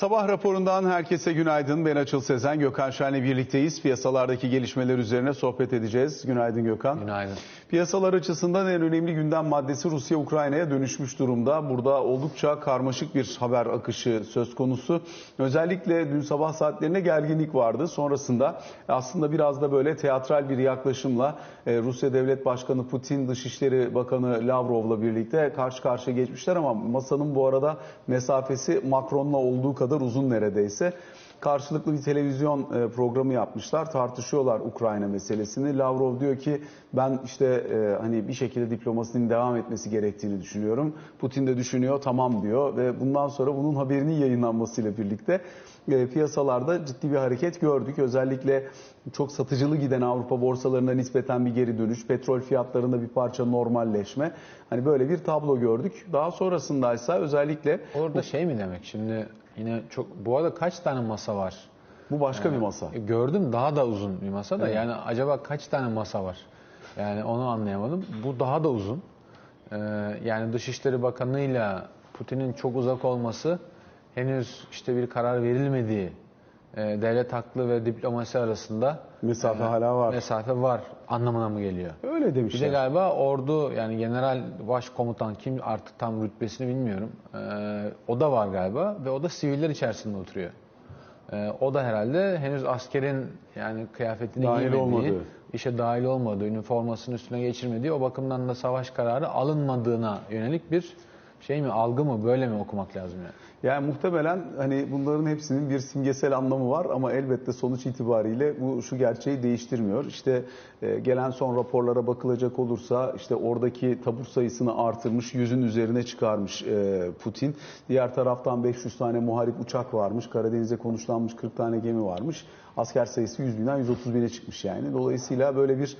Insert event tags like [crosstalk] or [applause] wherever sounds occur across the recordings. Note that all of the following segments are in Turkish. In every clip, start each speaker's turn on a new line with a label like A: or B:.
A: Sabah raporundan herkese günaydın. Ben Açıl Sezen, Gökhan Şen'le birlikteyiz. Piyasalardaki gelişmeler üzerine sohbet edeceğiz. Günaydın Gökhan.
B: Günaydın.
A: Piyasalar açısından en önemli gündem maddesi Rusya-Ukrayna'ya dönüşmüş durumda. Burada oldukça karmaşık bir haber akışı söz konusu. Özellikle dün sabah saatlerinde gerginlik vardı. Sonrasında aslında biraz da böyle teatral bir yaklaşımla e, Rusya Devlet Başkanı Putin, Dışişleri Bakanı Lavrov'la birlikte karşı karşıya geçmişler ama masanın bu arada mesafesi Macron'la olduğu kadar uzun neredeyse karşılıklı bir televizyon e, programı yapmışlar. Tartışıyorlar Ukrayna meselesini. Lavrov diyor ki ben işte e, hani bir şekilde diplomasinin devam etmesi gerektiğini düşünüyorum. Putin de düşünüyor tamam diyor ve bundan sonra bunun haberinin yayınlanmasıyla birlikte e, piyasalarda ciddi bir hareket gördük. Özellikle çok satıcılı giden Avrupa borsalarında nispeten bir geri dönüş, petrol fiyatlarında bir parça normalleşme. Hani böyle bir tablo gördük. Daha sonrasındaysa özellikle
B: Orada şey mi demek şimdi yine çok bu arada kaç tane masa var?
A: bu başka bir masa.
B: E, Gördüm daha da uzun bir masa da yani acaba kaç tane masa var? Yani onu anlayamadım. Bu daha da uzun. Ee, yani Dışişleri Bakanı'yla Putin'in çok uzak olması henüz işte bir karar verilmediği e, devlet haklı ve diplomasi arasında
A: Mesafe hala var.
B: mesafe var anlamına mı geliyor?
A: Öyle
B: Bir de
A: demişler.
B: galiba ordu yani general başkomutan kim artık tam rütbesini bilmiyorum. Ee, o da var galiba ve o da siviller içerisinde oturuyor. Ee, o da herhalde henüz askerin yani kıyafetini
A: Dahil
B: giymediği,
A: olmadığı.
B: işe dahil olmadığı, üniformasının üstüne geçirmediği o bakımdan da savaş kararı alınmadığına yönelik bir şey mi algı mı böyle mi okumak lazım yani?
A: Yani muhtemelen hani bunların hepsinin bir simgesel anlamı var ama elbette sonuç itibariyle bu şu gerçeği değiştirmiyor. İşte e, gelen son raporlara bakılacak olursa işte oradaki tabur sayısını artırmış, yüzün üzerine çıkarmış e, Putin. Diğer taraftan 500 tane muharip uçak varmış, Karadeniz'e konuşlanmış 40 tane gemi varmış. Asker sayısı 100 binden 130 bine çıkmış yani. Dolayısıyla böyle bir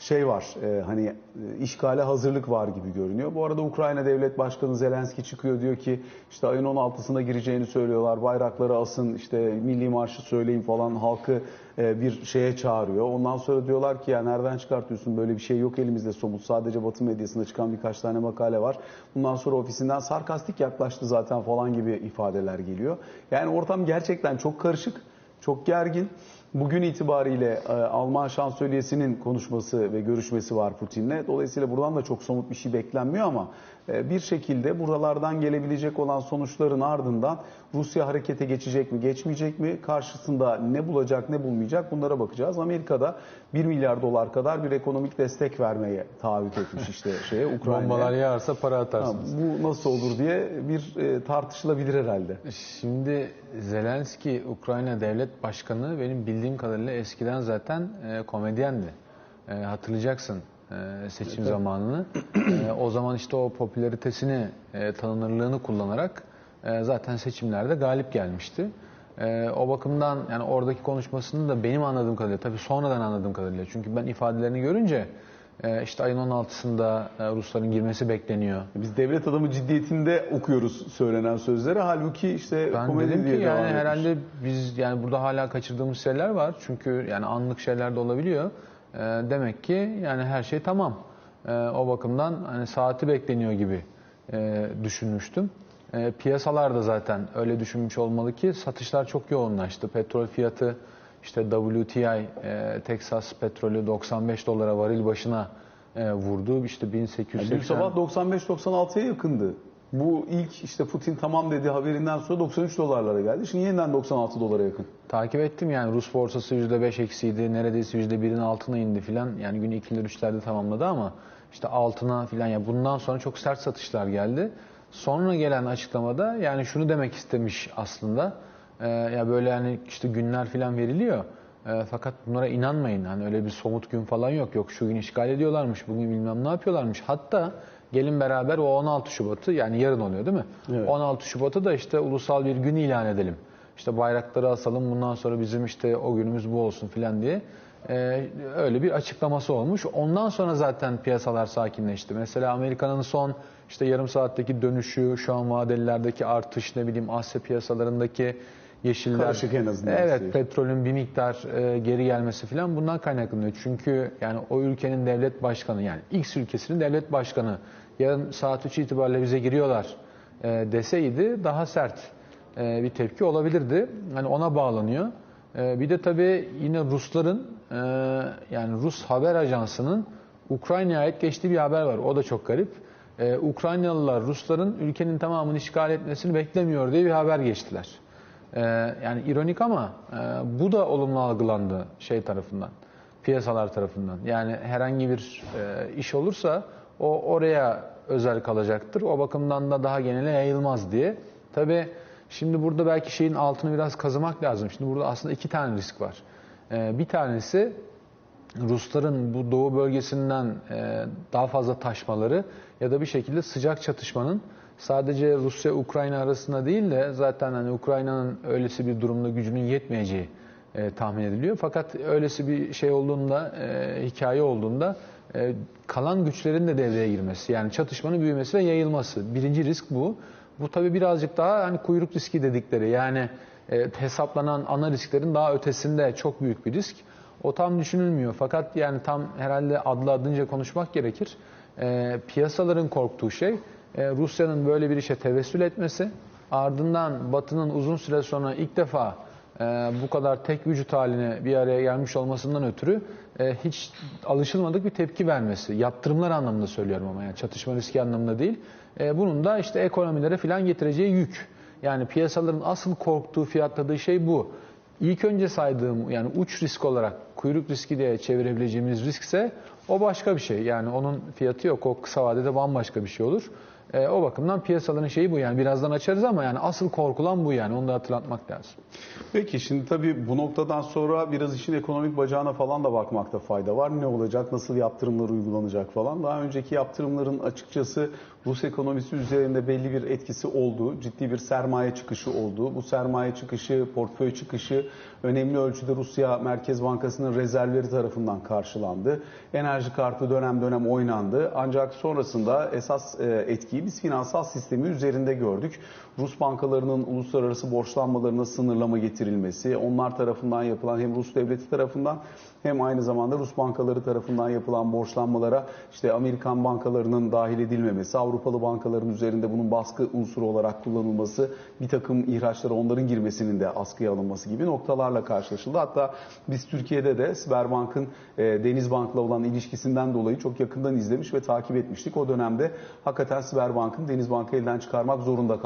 A: şey var e, hani e, işgale hazırlık var gibi görünüyor. Bu arada Ukrayna Devlet Başkanı Zelenski çıkıyor diyor ki işte ayın 16'sına gireceğini söylüyorlar. Bayrakları asın işte milli marşı söyleyin falan halkı e, bir şeye çağırıyor. Ondan sonra diyorlar ki ya nereden çıkartıyorsun böyle bir şey yok elimizde somut. Sadece Batı medyasında çıkan birkaç tane makale var. Bundan sonra ofisinden sarkastik yaklaştı zaten falan gibi ifadeler geliyor. Yani ortam gerçekten çok karışık, çok gergin. Bugün itibariyle e, Alman şansölyesinin konuşması ve görüşmesi var Putin'le. Dolayısıyla buradan da çok somut bir şey beklenmiyor ama e, bir şekilde buralardan gelebilecek olan sonuçların ardından Rusya harekete geçecek mi, geçmeyecek mi? Karşısında ne bulacak, ne bulmayacak bunlara bakacağız. Amerika'da 1 milyar dolar kadar bir ekonomik destek vermeye taahhüt etmiş işte şeye [laughs] Ukrayna'ya.
B: Bombalar yağarsa para
A: Ha,
B: atarsınız.
A: bu nasıl olur diye bir e, tartışılabilir herhalde.
B: Şimdi Zelenski Ukrayna Devlet Başkanı benim bildiğim kadarıyla eskiden zaten e, komedyendi. E, hatırlayacaksın e, seçim zamanını. E, o zaman işte o popülaritesini, e, tanınırlığını kullanarak e, zaten seçimlerde galip gelmişti. E, o bakımdan yani oradaki konuşmasını da benim anladığım kadarıyla, tabii sonradan anladığım kadarıyla. Çünkü ben ifadelerini görünce e, işte ayın 16'sında e, Rusların girmesi bekleniyor.
A: Biz devlet adamı ciddiyetinde okuyoruz söylenen sözleri. Halbuki işte
B: Ben
A: komedi
B: dedim
A: diye
B: ki
A: devam
B: yani
A: etmiş.
B: herhalde biz yani burada hala kaçırdığımız şeyler var. Çünkü yani anlık şeyler de olabiliyor. Ee, demek ki yani her şey tamam. Ee, o bakımdan hani saati bekleniyor gibi e, düşünmüştüm. Ee, piyasalar da zaten öyle düşünmüş olmalı ki satışlar çok yoğunlaştı. Petrol fiyatı işte WTI e, Texas petrolü 95 dolara varil başına e, vurdu. İşte
A: Yani
B: 1880
A: dün sabah 95-96'ya yakındı. Bu ilk işte Putin tamam dedi haberinden sonra 93 dolarlara geldi. Şimdi yeniden 96 dolara yakın.
B: Takip ettim yani Rus borsası %5 eksiydi. Neredeyse %1'in altına indi filan. Yani günü 2'ler 3'lerde tamamladı ama işte altına filan ya bundan sonra çok sert satışlar geldi. Sonra gelen açıklamada yani şunu demek istemiş aslında. Ee, ya böyle yani işte günler filan veriliyor. Ee, fakat bunlara inanmayın. Hani öyle bir somut gün falan yok. Yok şu gün işgal ediyorlarmış. Bugün bilmem ne yapıyorlarmış. Hatta gelin beraber o 16 Şubat'ı yani yarın oluyor değil mi?
A: Evet.
B: 16 Şubat'ı da işte ulusal bir gün ilan edelim. İşte bayrakları asalım bundan sonra bizim işte o günümüz bu olsun filan diye Ee, öyle bir açıklaması olmuş. Ondan sonra zaten piyasalar sakinleşti. Mesela Amerika'nın son işte yarım saatteki dönüşü, şu an vadelilerdeki artış, ne bileyim Asya piyasalarındaki yeşiller.
A: Karışık en azından
B: Evet,
A: şey.
B: petrolün bir miktar e, geri gelmesi filan bundan kaynaklanıyor. Çünkü yani o ülkenin devlet başkanı yani X ülkesinin devlet başkanı yarın saat 3 itibariyle bize giriyorlar e, deseydi daha sert e, bir tepki olabilirdi. Hani ona bağlanıyor. E, bir de tabii yine Rusların e, yani Rus haber ajansının Ukrayna'ya ait geçtiği bir haber var. O da çok garip. E, Ukraynalılar Rusların ülkenin tamamını işgal etmesini beklemiyor diye bir haber geçtiler. E, yani ironik ama e, bu da olumlu algılandı şey tarafından, piyasalar tarafından. Yani herhangi bir e, iş olursa o oraya özel kalacaktır. O bakımdan da daha genele yayılmaz diye. Tabii şimdi burada belki şeyin altını biraz kazımak lazım. Şimdi burada aslında iki tane risk var. E, bir tanesi Rusların bu doğu bölgesinden e, daha fazla taşmaları ya da bir şekilde sıcak çatışmanın sadece Rusya-Ukrayna arasında değil de zaten hani Ukrayna'nın öylesi bir durumda gücünün yetmeyeceği e, tahmin ediliyor. Fakat öylesi bir şey olduğunda, e, hikaye olduğunda e, kalan güçlerin de devreye girmesi, yani çatışmanın büyümesi ve yayılması. Birinci risk bu. Bu tabii birazcık daha hani kuyruk riski dedikleri yani e, hesaplanan ana risklerin daha ötesinde çok büyük bir risk. O tam düşünülmüyor. Fakat yani tam herhalde adlı adınca konuşmak gerekir. E, piyasaların korktuğu şey e, Rusya'nın böyle bir işe tevessül etmesi, ardından Batı'nın uzun süre sonra ilk defa e, bu kadar tek vücut haline bir araya gelmiş olmasından ötürü e, hiç alışılmadık bir tepki vermesi. Yaptırımlar anlamında söylüyorum ama yani çatışma riski anlamında değil. Bunun da işte ekonomilere filan getireceği yük. Yani piyasaların asıl korktuğu, fiyatladığı şey bu. İlk önce saydığım yani uç risk olarak kuyruk riski diye çevirebileceğimiz riskse o başka bir şey. Yani onun fiyatı yok. O kısa vadede bambaşka bir şey olur. E, o bakımdan piyasaların şeyi bu yani birazdan açarız ama yani asıl korkulan bu yani onu da hatırlatmak lazım.
A: Peki şimdi tabii bu noktadan sonra biraz işin ekonomik bacağına falan da bakmakta fayda var. Ne olacak, nasıl yaptırımlar uygulanacak falan. Daha önceki yaptırımların açıkçası Rus ekonomisi üzerinde belli bir etkisi oldu. Ciddi bir sermaye çıkışı oldu. Bu sermaye çıkışı, portföy çıkışı önemli ölçüde Rusya Merkez Bankası'nın rezervleri tarafından karşılandı. Enerji kartı dönem dönem oynandı. Ancak sonrasında esas e, etkiyi biz finansal sistemi üzerinde gördük. Rus bankalarının uluslararası borçlanmalarına sınırlama getirilmesi, onlar tarafından yapılan hem Rus devleti tarafından hem aynı zamanda Rus bankaları tarafından yapılan borçlanmalara işte Amerikan bankalarının dahil edilmemesi, Avrupalı bankaların üzerinde bunun baskı unsuru olarak kullanılması, bir takım ihraçlara onların girmesinin de askıya alınması gibi noktalarla karşılaşıldı. Hatta biz Türkiye'de de Sberbank'ın e, Denizbank'la olan ilişkisinden dolayı çok yakından izlemiş ve takip etmiştik. O dönemde hakikaten Sberbank'ın Denizbank'ı elden çıkarmak zorunda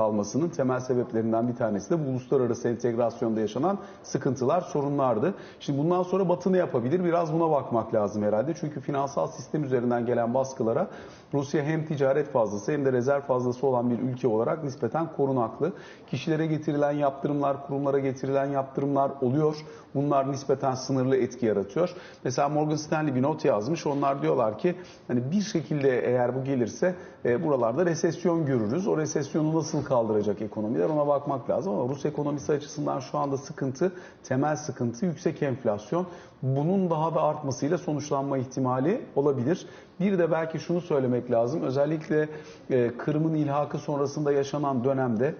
A: kalmasının temel sebeplerinden bir tanesi de bu uluslararası entegrasyonda yaşanan sıkıntılar, sorunlardı. Şimdi bundan sonra Batı ne yapabilir? Biraz buna bakmak lazım herhalde. Çünkü finansal sistem üzerinden gelen baskılara Rusya hem ticaret fazlası hem de rezerv fazlası olan bir ülke olarak nispeten korunaklı. Kişilere getirilen yaptırımlar, kurumlara getirilen yaptırımlar oluyor. Bunlar nispeten sınırlı etki yaratıyor. Mesela Morgan Stanley bir not yazmış. Onlar diyorlar ki hani bir şekilde eğer bu gelirse e, buralarda resesyon görürüz. O resesyonu nasıl kaldıracak ekonomiler ona bakmak lazım. Ama Rus ekonomisi açısından şu anda sıkıntı, temel sıkıntı yüksek enflasyon. Bunun daha da artmasıyla sonuçlanma ihtimali olabilir. Bir de belki şunu söylemek lazım. Özellikle e, Kırım'ın ilhakı sonrasında yaşanan dönemde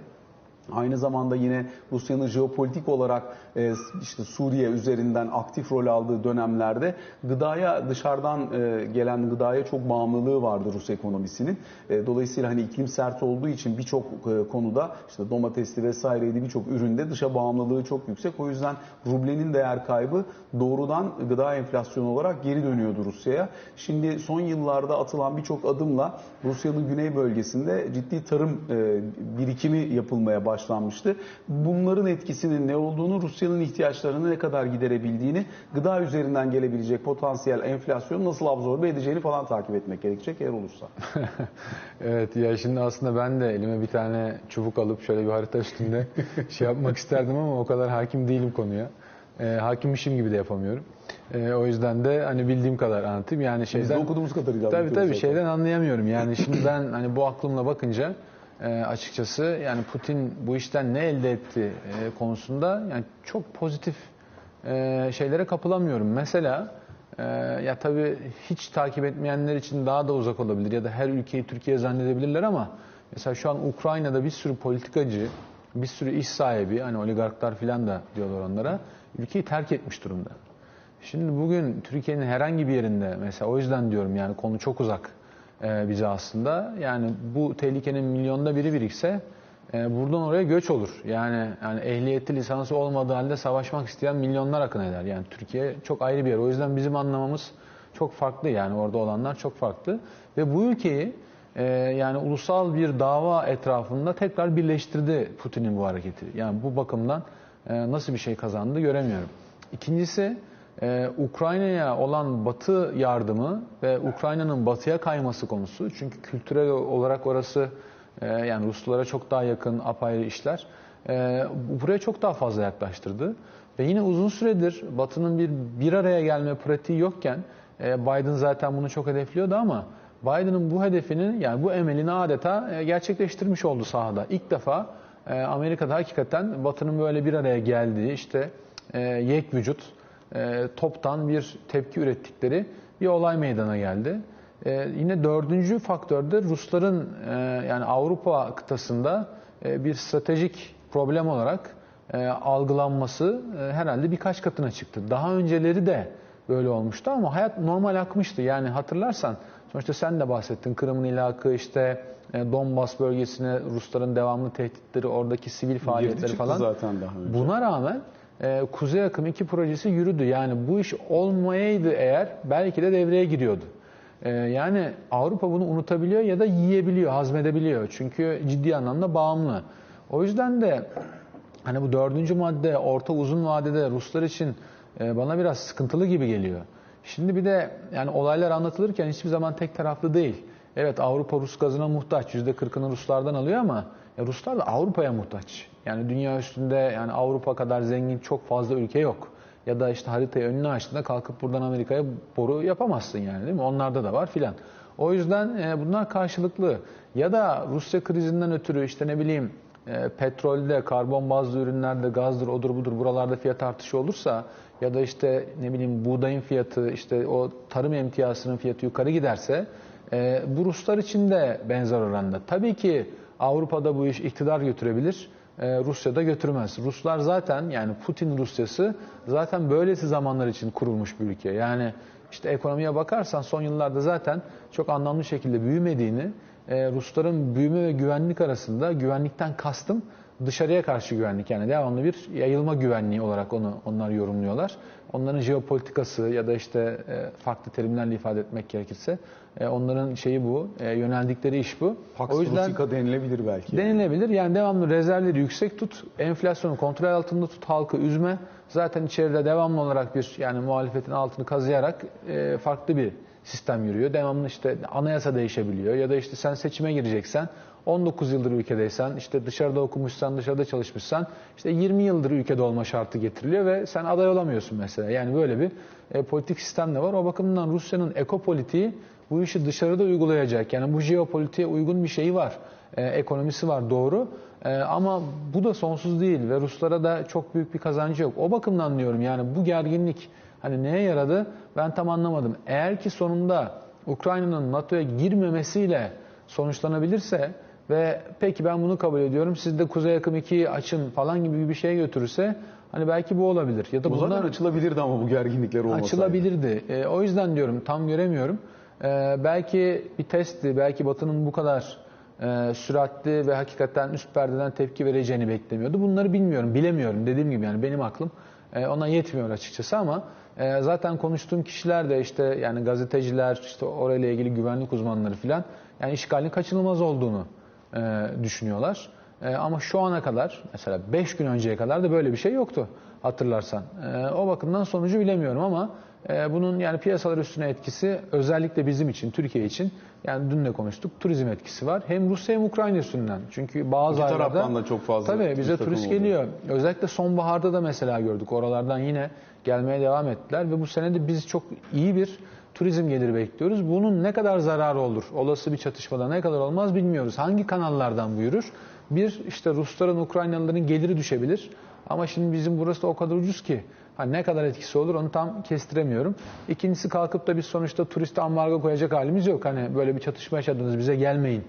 A: Aynı zamanda yine Rusya'nın jeopolitik olarak e, işte Suriye üzerinden aktif rol aldığı dönemlerde gıdaya dışarıdan e, gelen gıdaya çok bağımlılığı vardı Rus ekonomisinin. E, dolayısıyla hani iklim sert olduğu için birçok konuda işte domatesli vesaireydi birçok üründe dışa bağımlılığı çok yüksek. O yüzden rublenin değer kaybı doğrudan gıda enflasyonu olarak geri dönüyordu Rusya'ya. Şimdi son yıllarda atılan birçok adımla Rusya'nın güney bölgesinde ciddi tarım birikimi yapılmaya başladı başlanmıştı. Bunların etkisinin ne olduğunu, Rusya'nın ihtiyaçlarını ne kadar giderebildiğini, gıda üzerinden gelebilecek potansiyel enflasyonu nasıl absorbe edeceğini falan takip etmek gerekecek eğer olursa. [laughs]
B: evet ya şimdi aslında ben de elime bir tane çubuk alıp şöyle bir harita üstünde [laughs] şey yapmak isterdim ama o kadar hakim değilim konuya. E, hakimmişim gibi de yapamıyorum. E, o yüzden de hani bildiğim kadar anlatayım. Yani şeyden
A: Biz de okuduğumuz kadarıyla
B: Tabii tabii şeyden anlayamıyorum. Yani şimdi ben hani bu aklımla bakınca e, açıkçası yani Putin bu işten ne elde etti e, konusunda yani çok pozitif e, şeylere kapılamıyorum. Mesela ya tabii hiç takip etmeyenler için daha da uzak olabilir ya da her ülkeyi Türkiye zannedebilirler ama mesela şu an Ukrayna'da bir sürü politikacı, bir sürü iş sahibi hani oligarklar filan da diyorlar onlara ülkeyi terk etmiş durumda. Şimdi bugün Türkiye'nin herhangi bir yerinde mesela o yüzden diyorum yani konu çok uzak e, bize aslında. Yani bu tehlikenin milyonda biri birikse e, buradan oraya göç olur. Yani yani ehliyeti lisansı olmadığı halde savaşmak isteyen milyonlar akın eder. Yani Türkiye çok ayrı bir yer. O yüzden bizim anlamamız çok farklı yani orada olanlar çok farklı. Ve bu ülkeyi e, yani ulusal bir dava etrafında tekrar birleştirdi Putin'in bu hareketi. Yani bu bakımdan e, nasıl bir şey kazandı göremiyorum. İkincisi e, Ukrayna'ya olan Batı yardımı ve Ukrayna'nın Batı'ya kayması konusu. Çünkü kültürel olarak orası e, yani Ruslara çok daha yakın apayrı işler. E, buraya çok daha fazla yaklaştırdı. Ve yine uzun süredir Batı'nın bir bir araya gelme pratiği yokken e, Biden zaten bunu çok hedefliyordu ama Biden'ın bu hedefini yani bu emelini adeta e, gerçekleştirmiş oldu sahada. İlk defa e, Amerika'da hakikaten Batı'nın böyle bir araya geldiği işte e, yek vücut e, toptan bir tepki ürettikleri bir olay meydana geldi. E, yine dördüncü faktör de Rusların e, yani Avrupa kıtasında e, bir stratejik problem olarak e, algılanması e, herhalde birkaç katına çıktı. Daha önceleri de böyle olmuştu ama hayat normal akmıştı. Yani hatırlarsan sonuçta sen de bahsettin Kırım'ın ilhakı işte e, Donbas bölgesine Rusların devamlı tehditleri, oradaki sivil faaliyetleri falan.
A: zaten daha önce.
B: Buna rağmen e, Kuzey Akım 2 projesi yürüdü. Yani bu iş olmayaydı eğer belki de devreye giriyordu. E, yani Avrupa bunu unutabiliyor ya da yiyebiliyor, hazmedebiliyor. Çünkü ciddi anlamda bağımlı. O yüzden de hani bu dördüncü madde orta uzun vadede Ruslar için e, bana biraz sıkıntılı gibi geliyor. Şimdi bir de yani olaylar anlatılırken hiçbir zaman tek taraflı değil. Evet Avrupa Rus gazına muhtaç. %40'ını Ruslardan alıyor ama ya Ruslar da Avrupa'ya muhtaç. Yani dünya üstünde yani Avrupa kadar zengin çok fazla ülke yok. Ya da işte haritayı önüne açtığında kalkıp buradan Amerika'ya boru yapamazsın yani değil mi? Onlarda da var filan. O yüzden e, bunlar karşılıklı. Ya da Rusya krizinden ötürü işte ne bileyim e, petrolde, karbon bazlı ürünlerde, gazdır, odur budur buralarda fiyat artışı olursa ya da işte ne bileyim buğdayın fiyatı, işte o tarım emtiyasının fiyatı yukarı giderse e, bu Ruslar için de benzer oranda. Tabii ki Avrupa'da bu iş iktidar götürebilir. E, Rusya'da götürmez. Ruslar zaten yani Putin Rusyası zaten böylesi zamanlar için kurulmuş bir ülke. Yani işte ekonomiye bakarsan son yıllarda zaten çok anlamlı şekilde büyümediğini, e, Rusların büyüme ve güvenlik arasında güvenlikten kastım dışarıya karşı güvenlik yani devamlı bir yayılma güvenliği olarak onu onlar yorumluyorlar. Onların jeopolitikası ya da işte e, farklı terimlerle ifade etmek gerekirse e, onların şeyi bu, e, yöneldikleri iş bu.
A: Pax
B: o yüzden
A: Russica denilebilir belki.
B: denilebilir. Yani devamlı rezervleri yüksek tut, enflasyonu kontrol altında tut, halkı üzme. Zaten içeride devamlı olarak bir yani muhalefetin altını kazıyarak e, farklı bir sistem yürüyor. Devamlı işte anayasa değişebiliyor ya da işte sen seçime gireceksen 19 yıldır ülkedeysen, işte dışarıda okumuşsan, dışarıda çalışmışsan, işte 20 yıldır ülkede olma şartı getiriliyor ve sen aday olamıyorsun mesela. Yani böyle bir e, politik sistem de var. O bakımdan Rusya'nın ekopolitiği bu işi dışarıda uygulayacak. Yani bu jeopolitiğe uygun bir şeyi var. E, ekonomisi var doğru. E, ama bu da sonsuz değil ve Ruslara da çok büyük bir kazancı yok. O bakımdan diyorum yani bu gerginlik hani neye yaradı ben tam anlamadım. Eğer ki sonunda Ukrayna'nın NATO'ya girmemesiyle sonuçlanabilirse ve peki ben bunu kabul ediyorum. Siz de Kuzey Akım 2'yi açın falan gibi bir şey götürürse hani belki bu olabilir. Ya da
A: Bu zaten
B: bunlar
A: açılabilirdi ama bu gerginlikler olmasaydı.
B: açılabilirdi. E, o yüzden diyorum tam göremiyorum. E, belki bir testti. Belki Batı'nın bu kadar e, süratli ve hakikaten üst perdeden tepki vereceğini beklemiyordu. Bunları bilmiyorum, bilemiyorum. Dediğim gibi yani benim aklım e, ona yetmiyor açıkçası ama e, zaten konuştuğum kişiler de işte yani gazeteciler, işte orayla ilgili güvenlik uzmanları filan yani işgalin kaçınılmaz olduğunu e, düşünüyorlar. E, ama şu ana kadar mesela 5 gün önceye kadar da böyle bir şey yoktu hatırlarsan. E, o bakımdan sonucu bilemiyorum ama bunun yani piyasalar üstüne etkisi özellikle bizim için, Türkiye için yani dün de konuştuk turizm etkisi var. Hem Rusya hem Ukrayna üstünden. Çünkü bazı
A: İki
B: aylarda
A: taraftan da çok fazla
B: Tabii bize turist
A: oluyor.
B: geliyor. Özellikle sonbaharda da mesela gördük. Oralardan yine gelmeye devam ettiler ve bu sene de biz çok iyi bir turizm geliri bekliyoruz. Bunun ne kadar zararı olur? Olası bir çatışmada ne kadar olmaz bilmiyoruz. Hangi kanallardan bu yürür? Bir işte Rusların, Ukraynalıların geliri düşebilir. Ama şimdi bizim burası da o kadar ucuz ki hani ne kadar etkisi olur onu tam kestiremiyorum. İkincisi kalkıp da biz sonuçta turiste ambargo koyacak halimiz yok. Hani böyle bir çatışma yaşadınız bize gelmeyin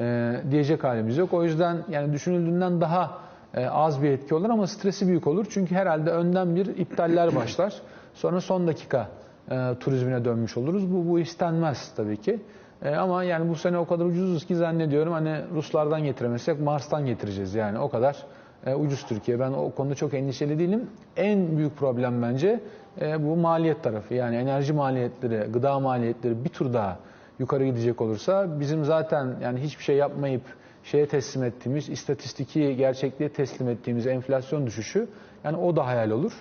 B: e, diyecek halimiz yok. O yüzden yani düşünüldüğünden daha e, az bir etki olur ama stresi büyük olur. Çünkü herhalde önden bir iptaller [clears throat] başlar. Sonra son dakika e, turizmine dönmüş oluruz. Bu, bu istenmez tabii ki. E, ama yani bu sene o kadar ucuzuz ki zannediyorum hani Ruslardan getiremezsek Mars'tan getireceğiz yani o kadar e, ucuz Türkiye. Ben o konuda çok endişeli değilim. En büyük problem bence e, bu maliyet tarafı. Yani enerji maliyetleri, gıda maliyetleri bir tur daha yukarı gidecek olursa bizim zaten yani hiçbir şey yapmayıp şeye teslim ettiğimiz, istatistiki gerçekliğe teslim ettiğimiz enflasyon düşüşü yani o da hayal olur.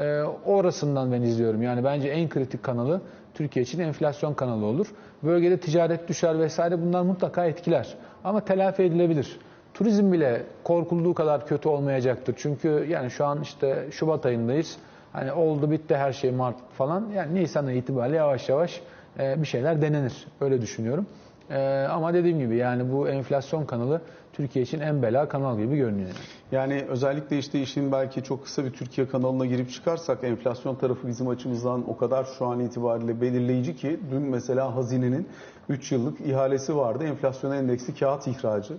B: E, orasından ben izliyorum. Yani bence en kritik kanalı Türkiye için enflasyon kanalı olur. Bölgede ticaret düşer vesaire bunlar mutlaka etkiler. Ama telafi edilebilir. Turizm bile korkulduğu kadar kötü olmayacaktır. Çünkü yani şu an işte Şubat ayındayız. Hani oldu bitti her şey Mart falan. Yani Nisan ayı itibariyle yavaş yavaş e, bir şeyler denenir. Öyle düşünüyorum. E, ama dediğim gibi yani bu enflasyon kanalı Türkiye için en bela kanal gibi görünüyor.
A: Yani özellikle işte işin belki çok kısa bir Türkiye kanalına girip çıkarsak enflasyon tarafı bizim açımızdan o kadar şu an itibariyle belirleyici ki dün mesela hazinenin 3 yıllık ihalesi vardı. Enflasyon endeksli kağıt ihracı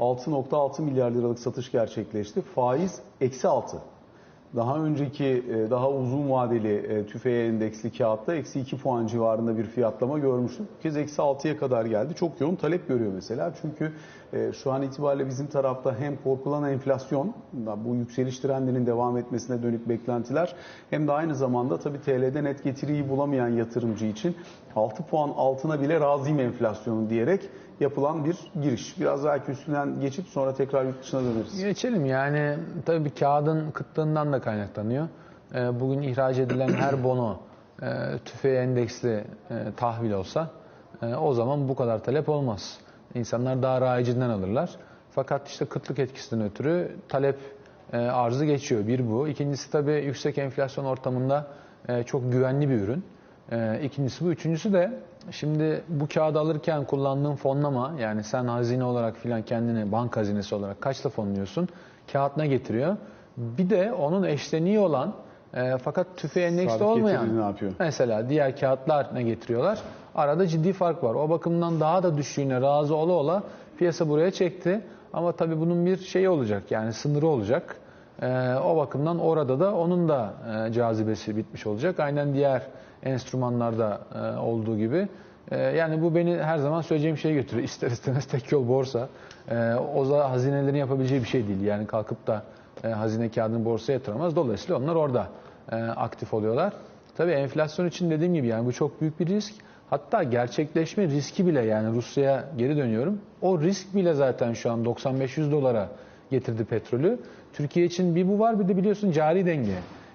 A: 6.6 milyar liralık satış gerçekleşti. Faiz eksi 6. Daha önceki e, daha uzun vadeli e, tüfeğe endeksli kağıtta eksi 2 puan civarında bir fiyatlama görmüştük. Bu kez eksi 6'ya kadar geldi. Çok yoğun talep görüyor mesela. Çünkü şu an itibariyle bizim tarafta hem korkulan enflasyon, bu yükseliş trendinin devam etmesine dönük beklentiler hem de aynı zamanda tabii TL'de net getiriyi bulamayan yatırımcı için 6 puan altına bile razıyım enflasyonu diyerek yapılan bir giriş. Biraz belki üstünden geçip sonra tekrar yurt dışına döneriz.
B: Geçelim yani tabii kağıdın kıtlığından da kaynaklanıyor. Ee, Bugün ihraç edilen [clears throat] her bono e, tüfeğe endeksli e, tahvil olsa e, o zaman bu kadar talep olmaz. İnsanlar daha rayicinden alırlar. Fakat işte kıtlık etkisinden ötürü talep e, arzı geçiyor. Bir bu. İkincisi tabii yüksek enflasyon ortamında e, çok güvenli bir ürün. E, İkincisi bu. Üçüncüsü de şimdi bu kağıdı alırken kullandığın fonlama yani sen hazine olarak filan kendini bank hazinesi olarak kaçla fonluyorsun? Kağıt ne getiriyor? Bir de onun eşleniği olan e, fakat tüfeğe endeksli olmayan mesela diğer kağıtlar ne getiriyorlar? Arada ciddi fark var. O bakımdan daha da düştüğüne razı ola ola piyasa buraya çekti. Ama tabii bunun bir şeyi olacak yani sınırı olacak. Ee, o bakımdan orada da onun da e, cazibesi bitmiş olacak. Aynen diğer enstrümanlarda e, olduğu gibi. E, yani bu beni her zaman söyleyeceğim şeye götürüyor. [laughs] İster istemez tek yol borsa. E, o da hazinelerin yapabileceği bir şey değil. Yani kalkıp da e, hazine kağıdını borsaya yatıramaz. Dolayısıyla onlar orada e, aktif oluyorlar. Tabii enflasyon için dediğim gibi yani bu çok büyük bir risk. Hatta gerçekleşme riski bile yani Rusya'ya geri dönüyorum. O risk bile zaten şu an 95-100 dolara getirdi petrolü. Türkiye için bir bu var bir de biliyorsun cari denge.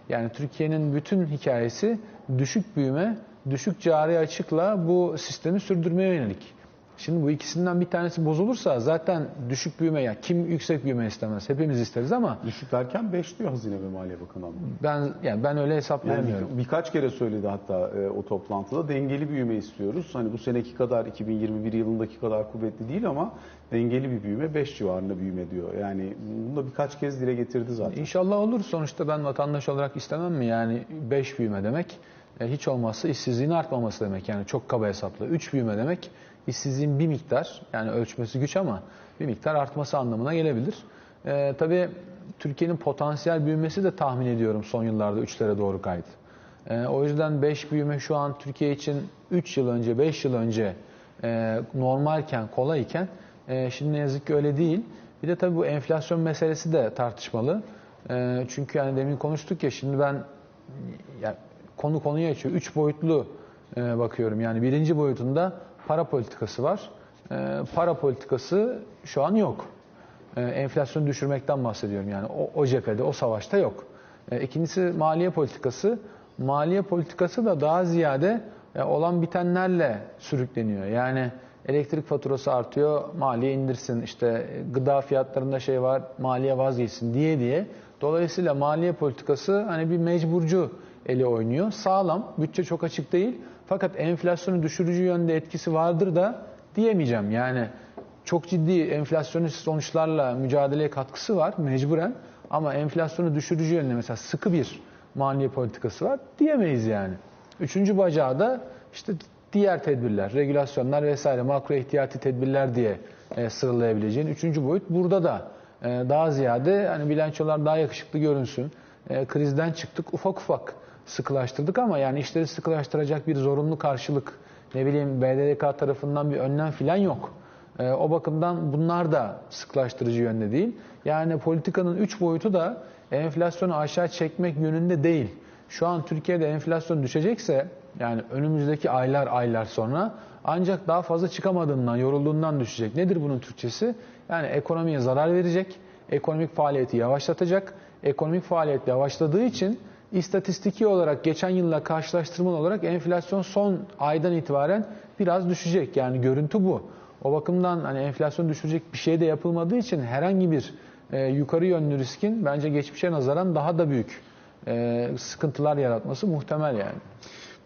B: Yani Türkiye'nin bütün hikayesi düşük büyüme, düşük cari açıkla bu sistemi sürdürmeye yönelik. Şimdi bu ikisinden bir tanesi bozulursa zaten düşük büyüme ya kim yüksek büyüme istemez? Hepimiz isteriz ama
A: Düşük derken 5 diyor Hazine ve Maliye Bakanı.
B: ben yani ben öyle
A: Yani
B: hesaplayamıyorum.
A: bir- birkaç kere söyledi hatta e, o toplantıda dengeli büyüme istiyoruz. Hani bu seneki kadar 2021 yılındaki kadar kuvvetli değil ama dengeli bir büyüme 5 civarında büyüme diyor. Yani bunu da birkaç kez dile getirdi zaten.
B: İnşallah olur. Sonuçta ben vatandaş olarak istemem mi? Yani 5 büyüme demek e, hiç olmazsa işsizliğin artmaması demek. Yani çok kaba hesapla. 3 büyüme demek işsizliğin bir miktar yani ölçmesi güç ama bir miktar artması anlamına gelebilir. E, tabii Türkiye'nin potansiyel büyümesi de tahmin ediyorum son yıllarda 3'lere doğru kaydı. E, o yüzden 5 büyüme şu an Türkiye için 3 yıl önce, 5 yıl önce e, normalken, kolayken e, şimdi ne yazık ki öyle değil. Bir de tabii bu enflasyon meselesi de tartışmalı. E, çünkü yani demin konuştuk ya şimdi ben ya, konu konuyu açıyor. Üç boyutlu e, bakıyorum. Yani birinci boyutunda para politikası var. E, para politikası şu an yok. E, enflasyonu düşürmekten bahsediyorum. Yani o, o cephede, o savaşta yok. E, ikincisi maliye politikası. Maliye politikası da daha ziyade e, olan bitenlerle sürükleniyor. Yani elektrik faturası artıyor, maliye indirsin. İşte e, gıda fiyatlarında şey var, maliye vazgeçsin diye diye. Dolayısıyla maliye politikası hani bir mecburcu eli oynuyor. Sağlam, bütçe çok açık değil. Fakat enflasyonu düşürücü yönde etkisi vardır da diyemeyeceğim. Yani çok ciddi enflasyonist sonuçlarla mücadeleye katkısı var mecburen. Ama enflasyonu düşürücü yönde mesela sıkı bir maliye politikası var diyemeyiz yani. Üçüncü bacağı da işte diğer tedbirler, regülasyonlar vesaire makro ihtiyati tedbirler diye e, sıralayabileceğin. Üçüncü boyut burada da e, daha ziyade hani bilançolar daha yakışıklı görünsün. E, krizden çıktık ufak ufak sıkılaştırdık ama yani işleri sıkılaştıracak bir zorunlu karşılık ne bileyim BDDK tarafından bir önlem filan yok. E, o bakımdan bunlar da sıklaştırıcı yönde değil. Yani politikanın üç boyutu da enflasyonu aşağı çekmek yönünde değil. Şu an Türkiye'de enflasyon düşecekse yani önümüzdeki aylar aylar sonra ancak daha fazla çıkamadığından, yorulduğundan düşecek. Nedir bunun Türkçesi? Yani ekonomiye zarar verecek, ekonomik faaliyeti yavaşlatacak. Ekonomik faaliyet yavaşladığı için istatistiki olarak geçen yılla karşılaştırmalı olarak enflasyon son aydan itibaren biraz düşecek. Yani görüntü bu. O bakımdan hani enflasyon düşürecek bir şey de yapılmadığı için herhangi bir e, yukarı yönlü riskin bence geçmişe nazaran daha da büyük e, sıkıntılar yaratması muhtemel yani.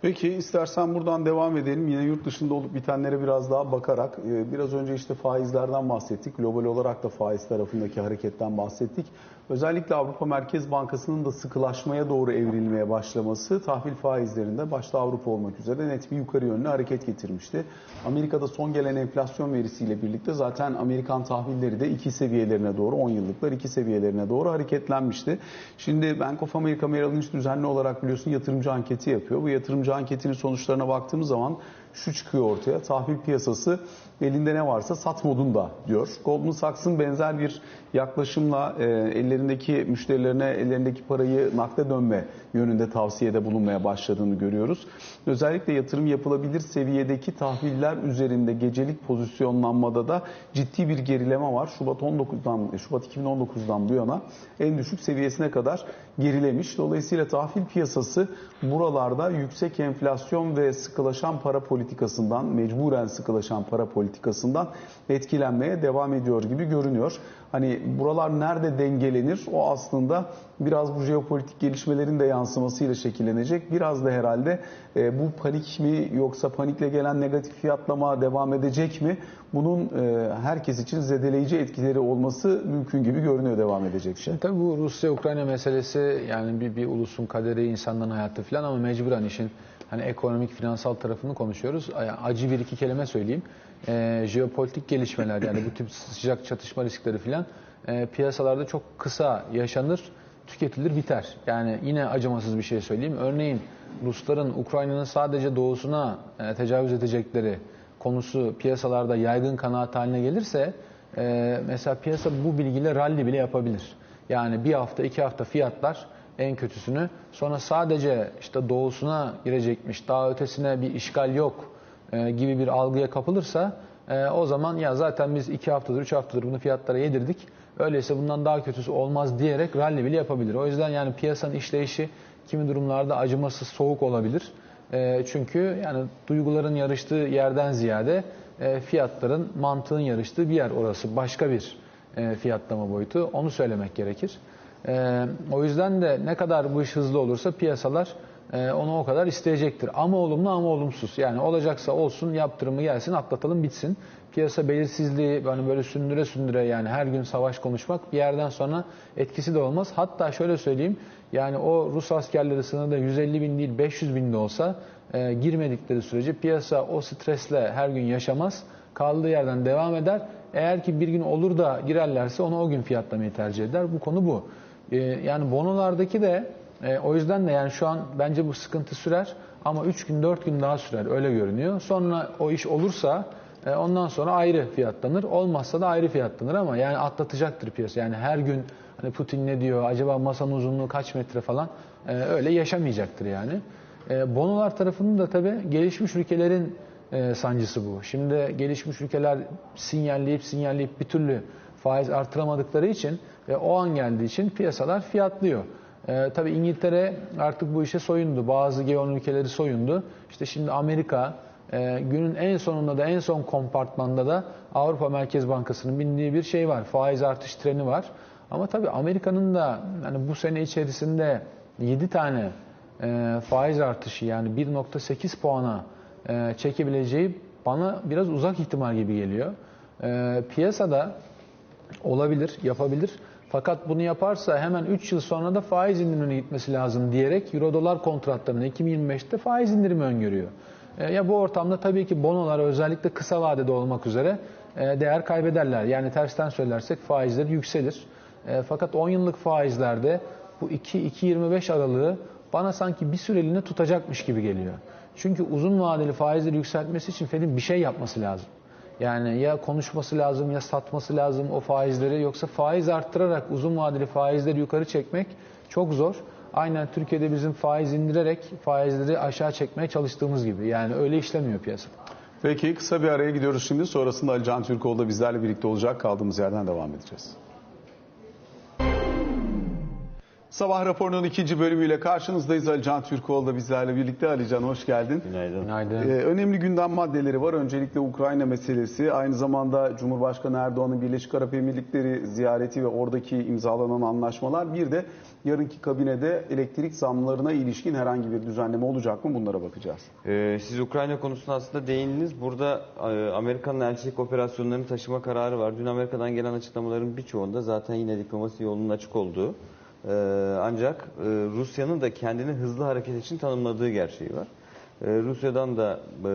A: Peki istersen buradan devam edelim. Yine yurt dışında olup bitenlere biraz daha bakarak. e, Biraz önce işte faizlerden bahsettik. Global olarak da faiz tarafındaki hareketten bahsettik. Özellikle Avrupa Merkez Bankası'nın da sıkılaşmaya doğru evrilmeye başlaması tahvil faizlerinde başta Avrupa olmak üzere net bir yukarı yönlü hareket getirmişti. Amerika'da son gelen enflasyon verisiyle birlikte zaten Amerikan tahvilleri de iki seviyelerine doğru 10 yıllıklar iki seviyelerine doğru hareketlenmişti. Şimdi Bank of America Merrill Lynch düzenli olarak biliyorsun yatırımcı anketi yapıyor. Bu yatırımcı anketinin sonuçlarına baktığımız zaman şu çıkıyor ortaya. Tahvil piyasası elinde ne varsa sat modunda diyor. Goldman Sachs'ın benzer bir yaklaşımla e, ellerindeki müşterilerine ellerindeki parayı nakde dönme yönünde tavsiyede bulunmaya başladığını görüyoruz. Özellikle yatırım yapılabilir seviyedeki tahviller üzerinde gecelik pozisyonlanmada da ciddi bir gerileme var. Şubat 19'dan Şubat 2019'dan bu yana en düşük seviyesine kadar gerilemiş. Dolayısıyla tahvil piyasası buralarda yüksek enflasyon ve sıkılaşan para politikasından, mecburen sıkılaşan para politikasından etkilenmeye devam ediyor gibi görünüyor. Hani buralar nerede dengelenir? O aslında biraz bu jeopolitik gelişmelerin de yansımasıyla şekillenecek. Biraz da herhalde e, bu panik mi yoksa panikle gelen negatif fiyatlama devam edecek mi? Bunun e, herkes için zedeleyici etkileri olması mümkün gibi görünüyor devam edecek.
B: Şimdi tabii bu Rusya-Ukrayna meselesi yani bir, bir ulusun kaderi, insanların hayatı falan ama mecburen işin hani ekonomik, finansal tarafını konuşuyoruz. Acı bir iki kelime söyleyeyim. Ee, jeopolitik gelişmeler yani bu tip sıcak çatışma riskleri falan e, piyasalarda çok kısa yaşanır, tüketilir, biter. Yani yine acımasız bir şey söyleyeyim. Örneğin Rusların Ukrayna'nın sadece doğusuna e, tecavüz edecekleri konusu piyasalarda yaygın kanaat haline gelirse e, mesela piyasa bu bilgiyle rally bile yapabilir. Yani bir hafta iki hafta fiyatlar en kötüsünü sonra sadece işte doğusuna girecekmiş daha ötesine bir işgal yok e, gibi bir algıya kapılırsa e, o zaman ya zaten biz iki haftadır üç haftadır bunu fiyatlara yedirdik öyleyse bundan daha kötüsü olmaz diyerek rally bile yapabilir. O yüzden yani piyasanın işleyişi kimi durumlarda acımasız soğuk olabilir. E, çünkü yani duyguların yarıştığı yerden ziyade e, fiyatların mantığın yarıştığı bir yer orası. Başka bir e, fiyatlama boyutu. Onu söylemek gerekir. E, o yüzden de ne kadar bu iş hızlı olursa piyasalar e, onu o kadar isteyecektir. Ama olumlu ama olumsuz. Yani olacaksa olsun yaptırımı gelsin atlatalım bitsin. Piyasa belirsizliği hani böyle sündüre sündüre yani her gün savaş konuşmak bir yerden sonra etkisi de olmaz. Hatta şöyle söyleyeyim yani o Rus askerleri sınırda 150 bin değil 500 bin de olsa e, girmedikleri sürece piyasa o stresle her gün yaşamaz. Kaldığı yerden devam eder. Eğer ki bir gün olur da girerlerse onu o gün fiyatlamayı tercih eder. Bu konu bu. E, yani bonolardaki de e, o yüzden de yani şu an bence bu sıkıntı sürer ama 3 gün 4 gün daha sürer öyle görünüyor. Sonra o iş olursa e, ondan sonra ayrı fiyatlanır. Olmazsa da ayrı fiyatlanır ama yani atlatacaktır piyasa. Yani her gün hani Putin ne diyor acaba masanın uzunluğu kaç metre falan e, öyle yaşamayacaktır yani. Bonolar tarafının da tabii gelişmiş ülkelerin sancısı bu. Şimdi gelişmiş ülkeler sinyalleyip sinyalleyip bir türlü faiz artıramadıkları için ve o an geldiği için piyasalar fiyatlıyor. Ee, tabii İngiltere artık bu işe soyundu. Bazı G10 ülkeleri soyundu. İşte şimdi Amerika e, günün en sonunda da en son kompartmanda da Avrupa Merkez Bankası'nın bindiği bir şey var. Faiz artış treni var. Ama tabii Amerika'nın da yani bu sene içerisinde 7 tane e, faiz artışı yani 1.8 puana e, çekebileceği bana biraz uzak ihtimal gibi geliyor. E, piyasada olabilir, yapabilir. Fakat bunu yaparsa hemen 3 yıl sonra da faiz indirimine gitmesi lazım diyerek Euro dolar kontratlarının 2025'te faiz indirimi öngörüyor. E, ya bu ortamda tabii ki bonolar özellikle kısa vadede olmak üzere e, değer kaybederler. Yani tersten söylersek faizler yükselir. E, fakat 10 yıllık faizlerde bu 2-2.25 aralığı bana sanki bir süreliğine tutacakmış gibi geliyor. Çünkü uzun vadeli faizleri yükseltmesi için Fed'in bir şey yapması lazım. Yani ya konuşması lazım ya satması lazım o faizleri yoksa faiz arttırarak uzun vadeli faizleri yukarı çekmek çok zor. Aynen Türkiye'de bizim faiz indirerek faizleri aşağı çekmeye çalıştığımız gibi. Yani öyle işlemiyor piyasa.
A: Peki kısa bir araya gidiyoruz şimdi. Sonrasında Ali Can Türkoğlu da bizlerle birlikte olacak. Kaldığımız yerden devam edeceğiz. Sabah raporunun ikinci bölümüyle karşınızdayız. Ali Can Türkoğlu da bizlerle birlikte. Ali Can hoş geldin.
C: Günaydın.
B: Günaydın.
A: Ee, önemli gündem maddeleri var. Öncelikle Ukrayna meselesi. Aynı zamanda Cumhurbaşkanı Erdoğan'ın Birleşik Arap Emirlikleri ziyareti ve oradaki imzalanan anlaşmalar. Bir de yarınki kabinede elektrik zamlarına ilişkin herhangi bir düzenleme olacak mı? Bunlara bakacağız.
C: Ee, siz Ukrayna konusuna aslında değindiniz. Burada e, Amerika'nın elçilik operasyonlarını taşıma kararı var. Dün Amerika'dan gelen açıklamaların birçoğunda zaten yine diplomasi yolunun açık olduğu. Ee, ancak e, Rusya'nın da kendini hızlı hareket için tanımladığı gerçeği var. Ee, Rusya'dan da e,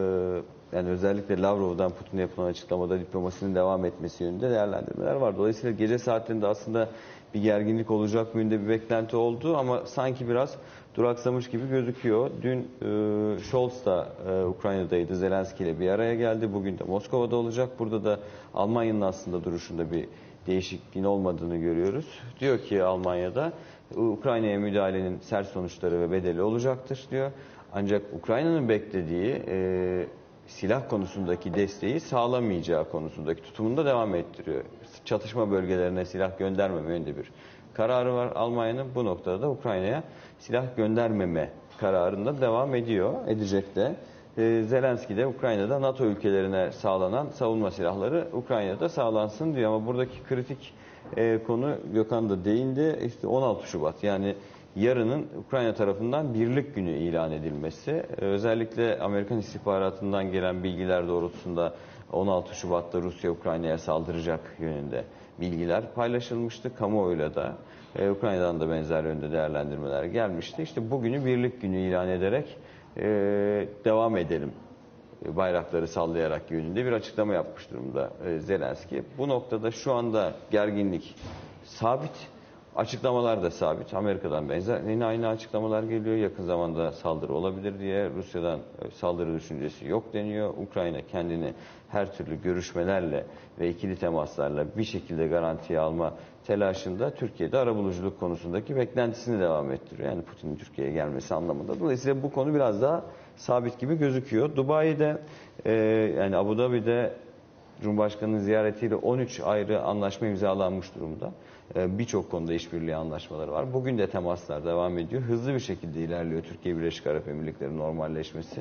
C: yani özellikle Lavrov'dan Putin'e yapılan açıklamada diplomasinin devam etmesi yönünde değerlendirmeler var. Dolayısıyla gece saatlerinde aslında bir gerginlik olacak yönünde bir beklenti oldu ama sanki biraz duraksamış gibi gözüküyor. Dün e, Scholz da e, Ukrayna'daydı, Zelenski ile bir araya geldi. Bugün de Moskova'da olacak. Burada da Almanya'nın aslında duruşunda bir değişikliğin olmadığını görüyoruz. Diyor ki Almanya'da Ukrayna'ya müdahalenin sert sonuçları ve bedeli olacaktır diyor. Ancak Ukrayna'nın beklediği e, silah konusundaki desteği sağlamayacağı konusundaki tutumunu da devam ettiriyor. Çatışma bölgelerine silah göndermeme yönünde bir kararı var Almanya'nın. Bu noktada da Ukrayna'ya silah göndermeme kararında devam ediyor, edecek de. Ee, Zelenski de Ukrayna'da NATO ülkelerine sağlanan savunma silahları Ukrayna'da sağlansın diyor. Ama buradaki kritik e, konu Gökhan da değindi. İşte 16 Şubat yani yarının Ukrayna tarafından birlik günü ilan edilmesi. Ee, Özellikle Amerikan istihbaratından gelen bilgiler doğrultusunda 16 Şubat'ta Rusya Ukrayna'ya saldıracak yönünde bilgiler paylaşılmıştı. Kamuoyuyla da e, Ukrayna'dan da benzer yönde değerlendirmeler gelmişti. İşte bugünü birlik günü ilan ederek e, devam edelim e, bayrakları sallayarak yönünde bir açıklama yapmış durumda e, Zelenski. Bu noktada şu anda gerginlik sabit. Açıklamalar da sabit. Amerika'dan benzer yine aynı açıklamalar geliyor. Yakın zamanda saldırı olabilir diye. Rusya'dan e, saldırı düşüncesi yok deniyor. Ukrayna kendini her türlü görüşmelerle ve ikili temaslarla bir şekilde garantiye alma telaşında Türkiye'de arabuluculuk konusundaki beklentisini devam ettiriyor. Yani Putin'in Türkiye'ye gelmesi anlamında. Dolayısıyla bu konu biraz daha sabit gibi gözüküyor. Dubai'de e, yani Abu Dhabi'de Cumhurbaşkanı'nın ziyaretiyle 13 ayrı anlaşma imzalanmış durumda. Ee, Birçok konuda işbirliği anlaşmaları var. Bugün de temaslar devam ediyor. Hızlı bir şekilde ilerliyor Türkiye Birleşik Arap Emirlikleri normalleşmesi.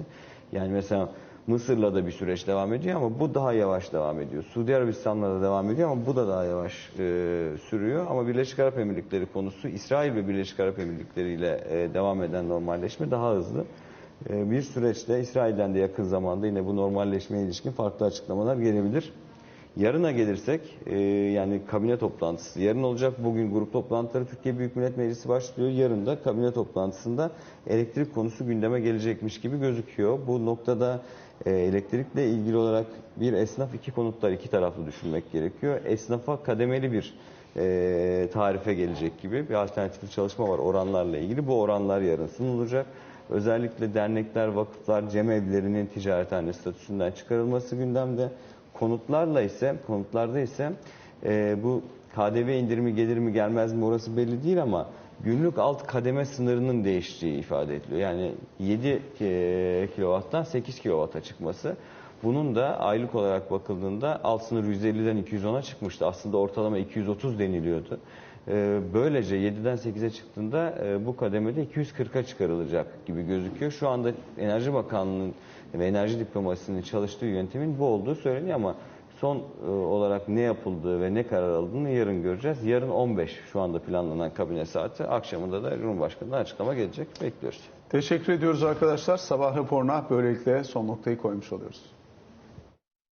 C: Yani mesela Mısır'la da bir süreç devam ediyor ama bu daha yavaş devam ediyor. Suudi Arabistan'la da devam ediyor ama bu da daha yavaş e, sürüyor. Ama Birleşik Arap Emirlikleri konusu İsrail ve Birleşik Arap Emirlikleri ile e, devam eden normalleşme daha hızlı. E, bir süreçte İsrail'den de yakın zamanda yine bu normalleşmeye ilişkin farklı açıklamalar gelebilir. Yarına gelirsek e, yani kabine toplantısı yarın olacak. Bugün grup toplantıları Türkiye Büyük Millet Meclisi başlıyor. Yarın da kabine toplantısında elektrik konusu gündeme gelecekmiş gibi gözüküyor. Bu noktada e, elektrikle ilgili olarak bir esnaf iki konutlar iki taraflı düşünmek gerekiyor. Esnafa kademeli bir e, tarife gelecek gibi bir alternatif çalışma var oranlarla ilgili. Bu oranlar yarın sunulacak. Özellikle dernekler, vakıflar, cemevlerinin ticarethane statüsünden çıkarılması gündemde. Konutlarla ise, konutlarda ise e, bu KDV indirimi gelir mi gelmez mi orası belli değil ama günlük alt kademe sınırının değiştiği ifade ediliyor. Yani 7 e, kilovattan 8 kilovata çıkması. Bunun da aylık olarak bakıldığında alt sınır 150'den 210'a çıkmıştı. Aslında ortalama 230 deniliyordu. E, Böylece 7'den 8'e çıktığında e, bu kademede 240'a çıkarılacak gibi gözüküyor. Şu anda Enerji Bakanlığı'nın ve enerji diplomasisinin çalıştığı yöntemin bu olduğu söyleniyor ama son e, olarak ne yapıldığı ve ne karar aldığını yarın göreceğiz. Yarın 15 şu anda planlanan kabine saati. Akşamında da Cumhurbaşkanı'ndan açıklama gelecek. Bekliyoruz.
A: Teşekkür ediyoruz arkadaşlar. Sabah raporuna böylelikle son noktayı koymuş oluyoruz.